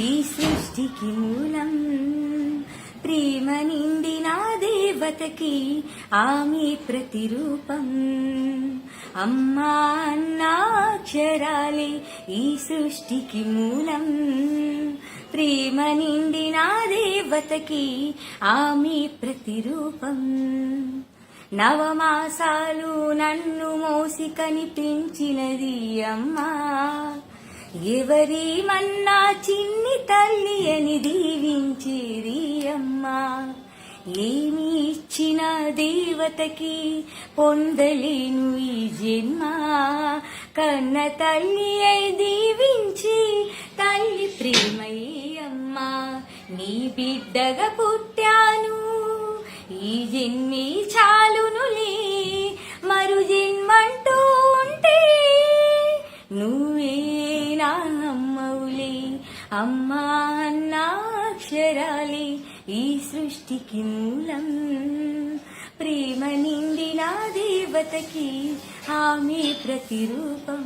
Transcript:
ఈ సృష్టికి మూలం ప్రేమ నిండిన దేవతకి ఆమె ప్రతిరూపం. అమ్మా అన్నాక్షరాలే ఈ సృష్టికి మూలం. ప్రేమ నిండిన దేవతకి ఆమె ప్రతిరూపం. నవమాసాలు నన్ను మోసి కనిపించినది అమ్మా. ఎవరి మన్నా చిన్ని తల్లి అని దీవించేది అమ్మా. ఏమి ఇచ్చిన దేవతకి పొందలేను ఈ జన్మ. కన్న తల్లి అయి దీవించి తల్లి ప్రేమయే అమ్మా. నీ బిడ్డగా పుట్టాను. ఈ జన్మి చా అమ్మా అన్నాక్షరాలే ఈ సృష్టికి మూలం. ప్రేమ నిండిన దేవతకి ఆమె ప్రతిరూపం.